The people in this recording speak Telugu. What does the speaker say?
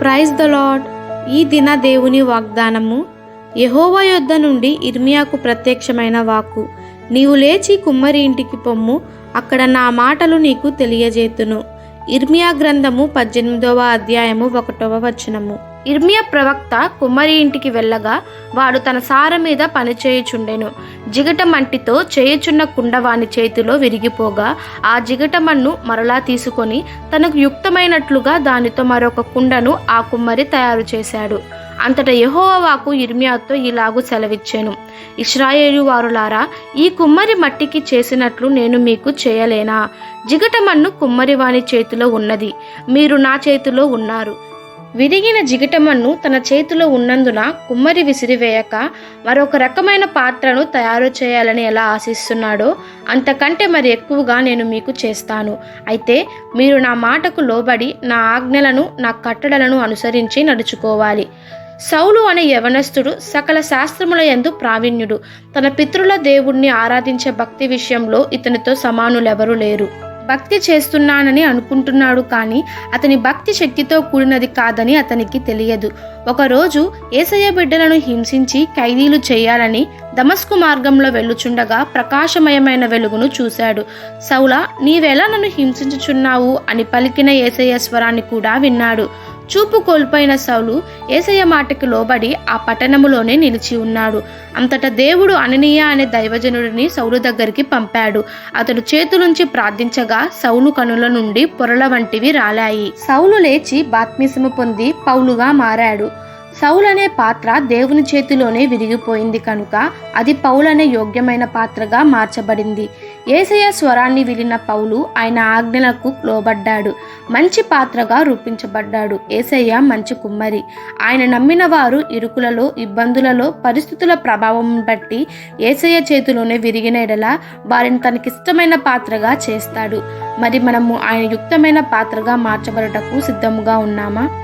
ప్రైజ్ ద లాడ్ ఈ దిన దేవుని వాగ్దానము యహోవా యొద్ద నుండి ఇర్మియాకు ప్రత్యక్షమైన వాక్కు. నీవు లేచి కుమ్మరి ఇంటికి పొమ్ము అక్కడ నా మాటలు నీకు తెలియజేతును. ఇర్మియా గ్రంథము పద్దెనిమిదవ అధ్యాయము ఒకటవ వచనము. ఇర్మియా ప్రవక్త కుమ్మరి ఇంటికి వెళ్ళగా వాడు తన సార మీద పనిచేయుచుండెను. జిగట మంటితో చేయుచున్న కుండ వాని చేతిలో విరిగిపోగా ఆ జిగట మన్ను మరలా తీసుకొని తనకు యుక్తమైనట్లుగా దానితో మరొక కుండను ఆ కుమ్మరి తయారు చేశాడు. అంతట యహోవాకు ఇర్మియాతో ఇలాగు సెలవిచ్చాను. ఇస్రాయేలు వారులారా ఈ కుమ్మరి మట్టికి చేసినట్లు నేను మీకు చేయలేనా? జిగటమన్ను కుమ్మరివాణి చేతిలో ఉన్నది మీరు నా చేతిలో ఉన్నారు. విరిగిన జిగటమన్ను తన చేతిలో ఉన్నందున కుమ్మరి విసిరివేయక మరొక రకమైన పాత్రను తయారు చేయాలని ఎలా ఆశిస్తున్నాడో అంతకంటే మరి ఎక్కువగా నేను మీకు చేస్తాను. అయితే మీరు నా మాటకు లోబడి నా ఆజ్ఞలను నా కట్టడలను అనుసరించి నడుచుకోవాలి. సౌలు అనే యవనస్తుడు సకల శాస్త్రముల యందు ప్రావీణ్యుడు. తన పితృల దేవుణ్ణి ఆరాధించే భక్తి విషయంలో ఇతనితో సమానులెవరూ లేరు. భక్తి చేస్తున్నానని అనుకుంటున్నాడు కానీ అతని భక్తి శక్తితో కూడినది కాదని అతనికి తెలియదు. ఒకరోజు ఏసయ్య బిడ్డలను హింసించి ఖైదీలు చేయాలని దమస్కు మార్గంలో వెళ్ళుచుండగా ప్రకాశమయమైన వెలుగును చూశాడు. సౌలా నీవెలా నన్ను హింసించుచున్నావు? అని పలికిన ఏసయ్య స్వరాన్ని కూడా విన్నాడు. చూపు కోల్పోయిన సౌలు ఏసయ్య మాటకి లోబడి ఆ పట్టణములోనే నిలిచి ఉన్నాడు. అంతటా దేవుడు అననీయ అనే దైవజనుడిని సౌలు దగ్గరికి పంపాడు. అతడు చేతులుంచి ప్రార్థించగా సౌలు కనుల నుండి పొరల వంటివి రాలాయి. సౌలు లేచి బాత్మీసము పొంది పౌలుగా మారాడు. సౌల్ అనే పాత్ర దేవుని చేతిలోనే విరిగిపోయింది కనుక అది పౌలనే యోగ్యమైన పాత్రగా మార్చబడింది. ఏసయ్య స్వరాన్ని విలిన పౌలు ఆయన ఆజ్ఞలకు లోబడ్డాడు. మంచి పాత్రగా రూపించబడ్డాడు. ఏసయ్య మంచి కుమ్మరి. ఆయన నమ్మిన వారు ఇరుకులలో ఇబ్బందులలో పరిస్థితుల ప్రభావం బట్టి ఏసయ్య చేతిలోనే విరిగిన ఎడల వారిని తనకిష్టమైన పాత్రగా చేస్తాడు. మరి మనము ఆయన యుక్తమైన పాత్రగా మార్చబడటకు సిద్ధముగా ఉన్నామా?